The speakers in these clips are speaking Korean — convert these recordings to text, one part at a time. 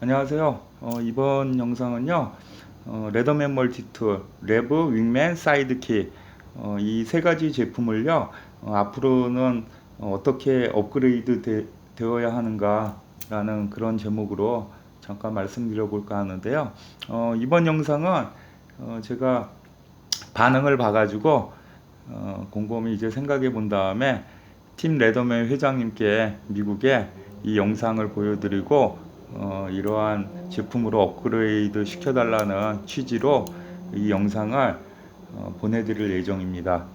안녕하세요. 어, 이번 영상은요, 어, 레더맨 멀티툴, 레브, 윙맨, 사이드키 어, 이 세 가지 제품을요, 어, 앞으로는 어, 떻게 업그레이드 되, 되어야 하는가라는 그런 제목으로 잠깐 말씀드려 볼까 하는데요. 어, 이번 영상은 어, 제가 반응을 봐가지고 어, 곰곰이 이제 생각해 본 다음에 팀 레더맨 회장님께 미국에 이 영상을 보여드리고 어, 이러한 제품으로 업그레이드 시켜달라는 취지로 이 영상을 어, 보내드릴 예정입니다.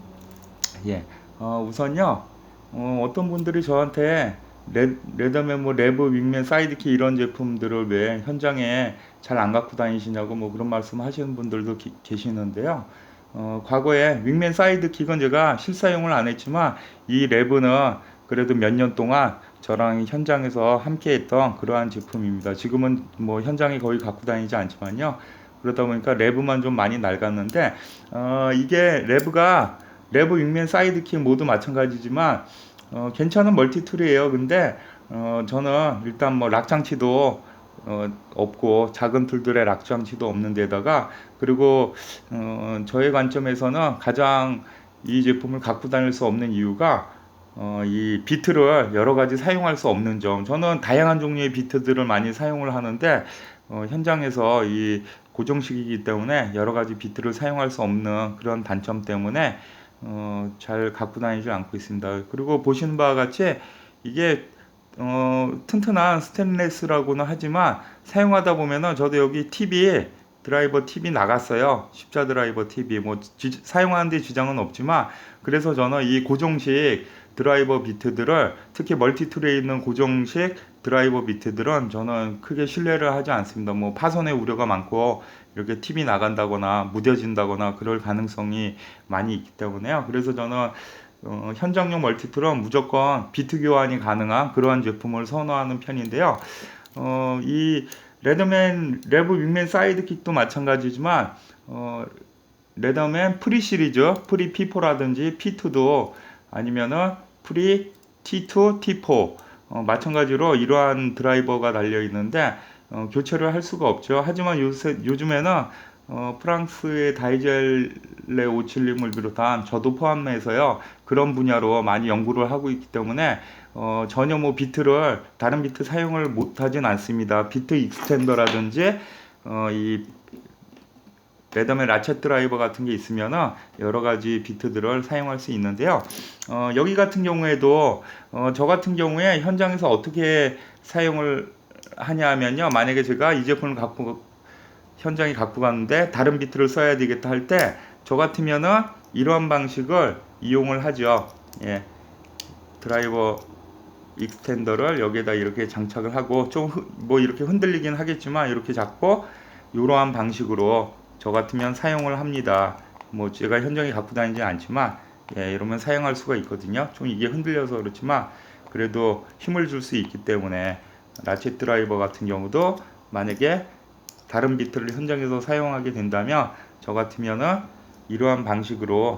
예, 어, 우선요 어, 어떤 분들이 저한테 레, 레더맨 뭐 레브 윙맨 사이드키 이런 제품들을 왜 현장에 잘 안 갖고 다니시냐고 뭐 그런 말씀 하시는 분들도 기- 계시는데요. 어, 과거에 윙맨 사이드킥은 제가 실사용을 안 했지만 이 레브는 그래도 몇 년 동안 저랑 현장에서 함께 했던 그러한 제품입니다. 지금은 뭐 현장에 거의 갖고 다니지 않지만요. 그러다 보니까 레브만 좀 많이 낡았는데 어, 이게 레브가 레브 윙맨 사이드킥 모두 마찬가지지만 어, 괜찮은 멀티툴이에요. 근데 어, 저는 일단 뭐 락장치도 어, 없고 작은 툴들의 락장치도 없는 데다가 그리고 어, 저의 관점에서는 가장 이 제품을 갖고 다닐 수 없는 이유가 어, 이 비트를 여러 가지 사용할 수 없는 점. 저는 다양한 종류의 비트들을 많이 사용을 하는데 어, 현장에서 이 고정식이기 때문에 여러 가지 비트를 사용할 수 없는 그런 단점 때문에 어, 잘 갖고 다니지 않고 있습니다. 그리고 보시는 바와 같이 이게 어, 튼튼한 스테인레스라고는 하지만 사용하다 보면은 저도 여기 팁이 드라이버 팁이 나갔어요. 십자 드라이버 팁이 뭐 지- 사용하는데 지장은 없지만 그래서 저는 이 고정식 드라이버 비트들을 특히 멀티툴에 있는 고정식 드라이버 비트들은 저는 크게 신뢰를 하지 않습니다. 뭐 파손의 우려가 많고 이렇게 팁이 나간다거나 무뎌진다거나 그럴 가능성이 많이 있기 때문에요. 그래서 저는 어, 현장용 멀티툴은 무조건 비트 교환이 가능한 그러한 제품을 선호하는 편인데요. 어, 이 레더맨 레브 윙맨 사이드킥도 마찬가지지만 어, 레더맨 프리 시리즈 프리 P4라든지 P2도 아니면은 프리 T2, T4 어, 마찬가지로 이러한 드라이버가 달려 있는데 어, 교체를 할 수가 없죠. 하지만 요새 요즘에는 어, 프랑스의 다이젤레 571을 비롯한 저도 포함해서요 그런 분야로 많이 연구를 하고 있기 때문에 어, 전혀 뭐 비트를 다른 비트 사용을 못하진 않습니다. 비트 익스텐더라든지 어, 이 레더맨 라쳇 드라이버 같은 게 있으면은 여러 가지 비트들을 사용할 수 있는데요. 어, 여기 같은 경우에도 어, 저 같은 경우에 현장에서 어떻게 사용을 하냐면요. 만약에 제가 이 제품을 갖고 현장에 갖고 갔는데 다른 비트를 써야 되겠다 할 때 저 같으면은 이러한 방식을 이용을 하죠. 예. 드라이버 익스텐더를 여기에다 이렇게 장착을 하고 좀 뭐 이렇게 흔들리긴 하겠지만 이렇게 잡고 이러한 방식으로 저 같으면 사용을 합니다. 뭐 제가 현장에 갖고 다니지 않지만 예, 이러면 사용할 수가 있거든요. 좀 이게 흔들려서 그렇지만 그래도 힘을 줄 수 있기 때문에 라쳇 드라이버 같은 경우도 만약에 다른 비트를 현장에서 사용하게 된다면 저 같으면은 이러한 방식으로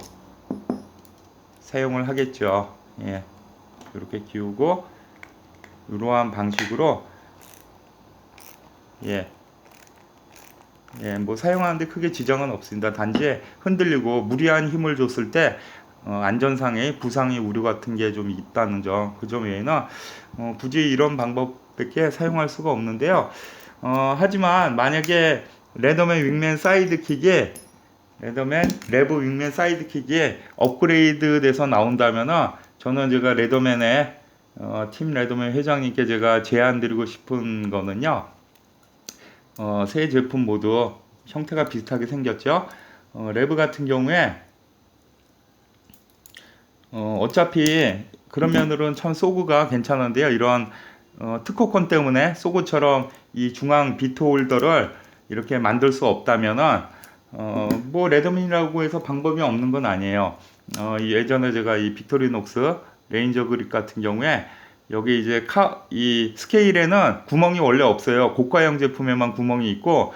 사용을 하겠죠. 예. 이렇게 기우고 이러한 방식으로 예. 예, 뭐 사용하는데 크게 지장은 없습니다. 단지 흔들리고 무리한 힘을 줬을 때 어, 안전상의 부상의 우려 같은 게 좀 있다는 점, 그 점 외에는 어, 굳이 이런 방법밖에 사용할 수가 없는데요. 어, 하지만 만약에 레더맨 윙맨 사이드킥에 레더맨 레브 윙맨 사이드킥이 업그레이드 돼서 나온다면은 저는 제가 레더맨의 어, 팀 레더맨 회장님께 제가 제안 드리고 싶은 거는요. 어, 새 제품 모두 형태가 비슷하게 생겼죠. 어, 레브 같은 경우에 어, 어차피 그런 면으로는 참 소구가 괜찮은데요. 이런 어, 특허권 때문에 소구처럼 이 중앙 비트 홀더를 이렇게 만들 수 없다면은 어, 뭐 레더민이라고 해서 방법이 없는 건 아니에요. 어, 이 예전에 제가 이 빅토리녹스 레인저 그립 같은 경우에 여기 이제 카, 이 스케일에는 구멍이 원래 없어요. 고가형 제품에만 구멍이 있고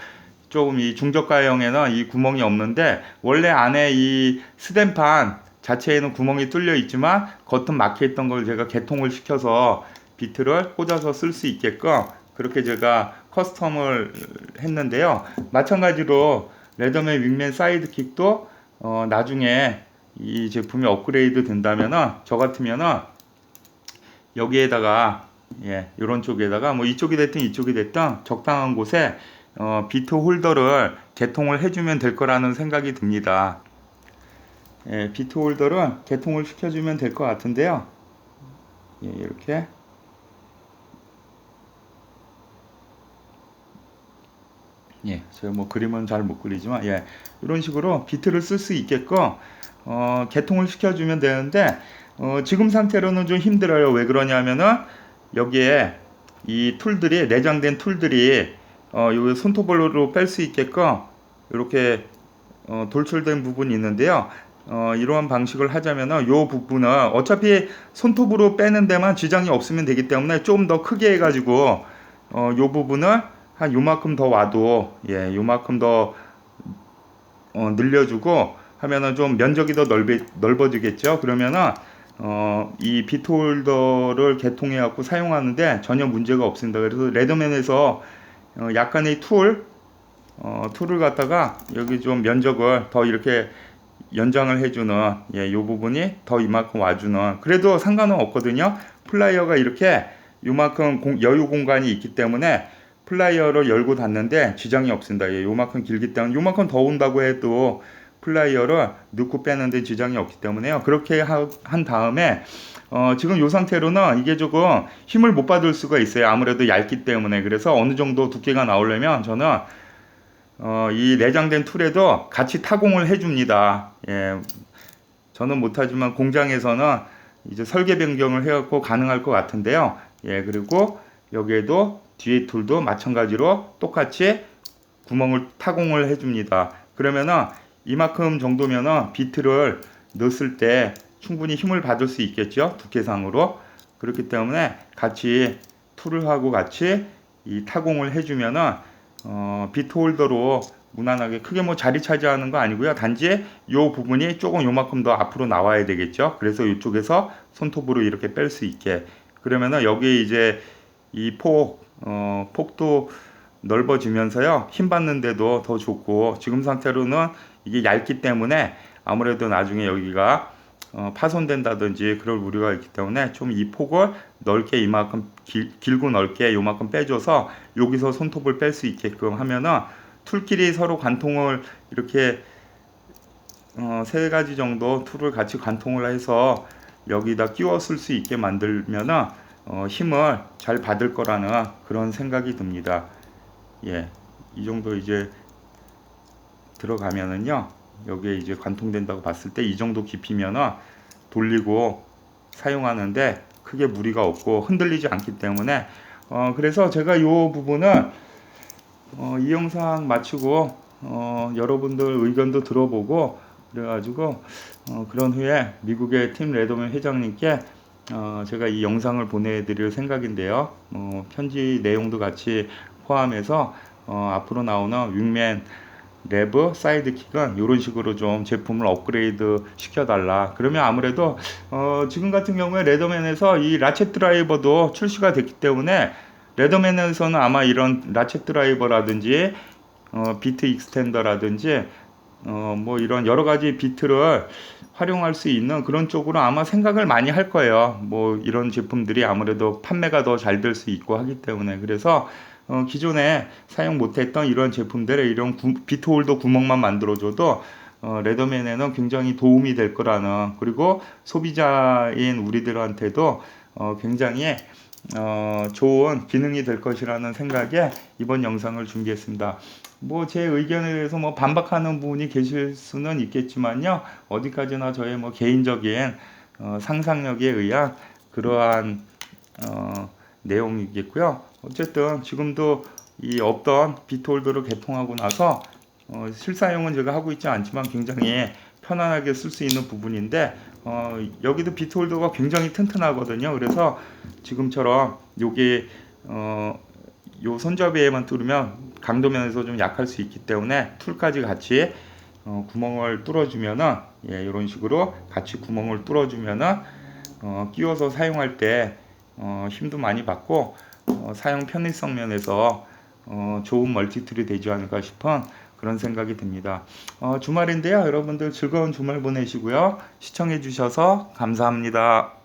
조금 이 중저가형에는 이 구멍이 없는데 원래 안에 이 스댄판 자체에는 구멍이 뚫려 있지만 겉은 막혀 있던 걸 제가 개통을 시켜서 비트를 꽂아서 쓸 수 있게끔 그렇게 제가 커스텀을 했는데요. 마찬가지로 레더맨 윙맨 사이드킥도 어, 나중에 이 제품이 업그레이드 된다면은 저 같으면은 여기에다가 예, 이런 쪽에다가 뭐 이쪽이 됐든 이쪽이 됐든 적당한 곳에 어, 비트 홀더를 개통을 해주면 될 거라는 생각이 듭니다. 예, 비트 홀더를 개통을 시켜주면 될 것 같은데요. 예, 이렇게 예, 제가 뭐 그림은 잘 못 그리지만 예, 이런 식으로 비트를 쓸 수 있게끔 어, 개통을 시켜주면 되는데 어, 지금 상태로는 좀 힘들어요. 왜 그러냐면은 여기에 이 툴들이 내장된 툴들이 어, 요 손톱으로 뺄 수 있게끔 이렇게 어, 돌출된 부분이 있는데요. 어, 이러한 방식을 하자면은 요 부분은 어차피 손톱으로 빼는 데만 지장이 없으면 되기 때문에 좀 더 크게 해가지고 어, 요 부분을 한 요만큼 더 와도 예, 요만큼 더 어, 늘려주고 하면은 좀 면적이 더 넓이, 넓어지겠죠. 그러면은 어, 이 비트홀더를 개통해 갖고 사용하는데 전혀 문제가 없습니다. 그래서 레더맨에서 어, 약간의 툴 어, 툴을 갖다가 여기 좀 면적을 더 이렇게 연장을 해주는 예, 요 부분이 더 이만큼 와주는 그래도 상관은 없거든요. 플라이어가 이렇게 요만큼 공- 여유 공간이 있기 때문에 플라이어를 열고 닫는데 지장이 없습니다. 예, 요만큼 길기 때문에 요만큼 더 온다고 해도 플라이어를 넣고 빼는데 지장이 없기 때문에요. 그렇게 하- 한 다음에 어, 지금 요 상태로는 이게 조금 힘을 못 받을 수가 있어요. 아무래도 얇기 때문에 그래서 어느 정도 두께가 나오려면 저는 어, 이 내장된 툴에도 같이 타공을 해줍니다. 예, 저는 못하지만 공장에서는 이제 설계 변경을 해갖고 가능할 것 같은데요. 예, 그리고 여기에도 뒤에 툴도 마찬가지로 똑같이 구멍을 타공을 해줍니다. 그러면은 이만큼 정도면은 비트를 넣었을 때 충분히 힘을 받을 수 있겠죠. 두께상으로. 그렇기 때문에 같이 툴을 하고 같이 이 타공을 해주면은 어, 비트 홀더로 무난하게 크게 뭐 자리 차지하는 거 아니고요. 단지 요 부분이 조금 요만큼 더 앞으로 나와야 되겠죠. 그래서 이쪽에서 손톱으로 이렇게 뺄 수 있게. 그러면은 여기 이제 이 폭, 어, 폭도 넓어지면서요. 힘 받는데도 더 좋고 지금 상태로는 이게 얇기 때문에 아무래도 나중에 여기가 어, 파손된다든지 그럴 우려가 있기 때문에 좀 이 폭을 넓게 이만큼 길, 길고 넓게 요만큼 빼줘서 여기서 손톱을 뺄 수 있게끔 하면은 툴끼리 서로 관통을 이렇게 어, 세 가지 정도 툴을 같이 관통을 해서 여기다 쓸수 있게 만들면은 어, 힘을 잘 받을 거라는 그런 생각이 듭니다. 예, 이 정도 이제 들어가면은요 여기에 이제 관통된다고 봤을 때 이 정도 깊이면은 돌리고 사용하는데 크게 무리가 없고 흔들리지 않기 때문에 어 그래서 제가 이 부분은 어, 이 영상 마치고 어, 여러분들 의견도 들어보고 그래가지고 어, 그런 후에 미국의 팀 레더맨 회장님께 어, 제가 이 영상을 보내드릴 생각인데요. 어, 편지 내용도 같이 포함해서 어, 앞으로 나오는 윙맨 레브 사이드킥은 이런 식으로 좀 제품을 업그레이드 시켜달라. 그러면 아무래도 어, 지금 같은 경우에 레더맨에서 이 라쳇 드라이버도 출시가 됐기 때문에 레더맨에서는 아마 이런 라쳇 드라이버라든지 어, 비트 익스텐더라든지 어, 뭐 이런 여러 가지 비트를 활용할 수 있는 그런 쪽으로 아마 생각을 많이 할 거예요. 뭐 이런 제품들이 아무래도 판매가 더 잘 될 수 있고 하기 때문에 그래서 어, 기존에 사용 못했던 이런 제품들의 이런 구, 비트 홀더 구멍만 만들어줘도 어, 레더맨에는 굉장히 도움이 될 거라는 그리고 소비자인 우리들한테도 어, 굉장히 어, 좋은 기능이 될 것이라는 생각에 이번 영상을 준비했습니다. 뭐 제 의견에 대해서 뭐 반박하는 분이 계실 수는 있겠지만요. 어디까지나 저의 뭐 개인적인 어, 상상력에 의한 그러한 어, 내용이겠고요. 어쨌든 지금도 이 없던 비트홀더를 개통하고 나서 어, 실사용은 제가 하고 있지 않지만 굉장히 편안하게 쓸 수 있는 부분인데 어, 여기도 비트홀더가 굉장히 튼튼하거든요. 그래서 지금처럼 요게 어, 요 손잡이에만 뚫으면 강도면에서 좀 약할 수 있기 때문에 툴까지 같이 어, 구멍을 뚫어주면은 예, 이런 식으로 같이 구멍을 뚫어주면은 어, 끼워서 사용할 때 어, 힘도 많이 받고 어, 사용 편의성 면에서 어, 좋은 멀티툴이 되지 않을까 싶은 그런 생각이 듭니다. 어, 주말인데요. 여러분들 즐거운 주말 보내시고요. 시청해 주셔서 감사합니다.